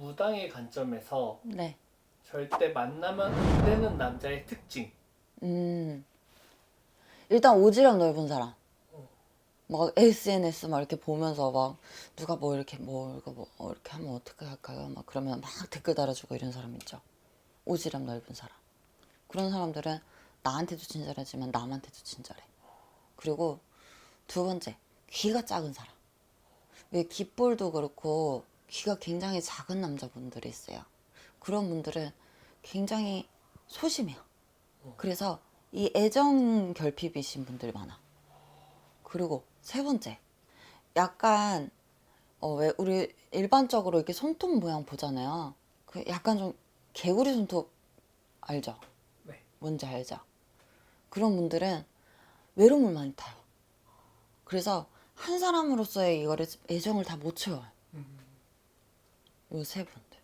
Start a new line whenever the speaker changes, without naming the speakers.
무당의 관점에서
네.
절대 만나면 안 되는 남자의 특징.
음. 일단 오지랖 넓은 사람. 막 SNS 막 이렇게 보면서 막 누가 뭐 이렇게 뭐 이거 뭐 어, 이렇게 하면 어떻게 할까요? 막 그러면 막 댓글 달아주고 이런 사람 있죠. 오지랖 넓은 사람. 그런 사람들은 나한테도 친절하지만 남한테도 친절해. 그리고 두 번째 귀가 작은 사람. 왜 귓볼도 그렇고 귀가 굉장히 작은 남자분들이 있어요. 그런 분들은 굉장히 소심해요. 그래서 이 애정 결핍이신 분들이 많아. 그리고 세 번째, 약간 어 왜 우리 일반적으로 이렇게 손톱 모양 보잖아요. 그 약간 좀 개구리 손톱 알죠?
네.
뭔지 알죠? 그런 분들은 외로움을 많이 타요. 그래서 한 사람으로서의 이거를 애정을 다 못 채워요. 요 세 분들.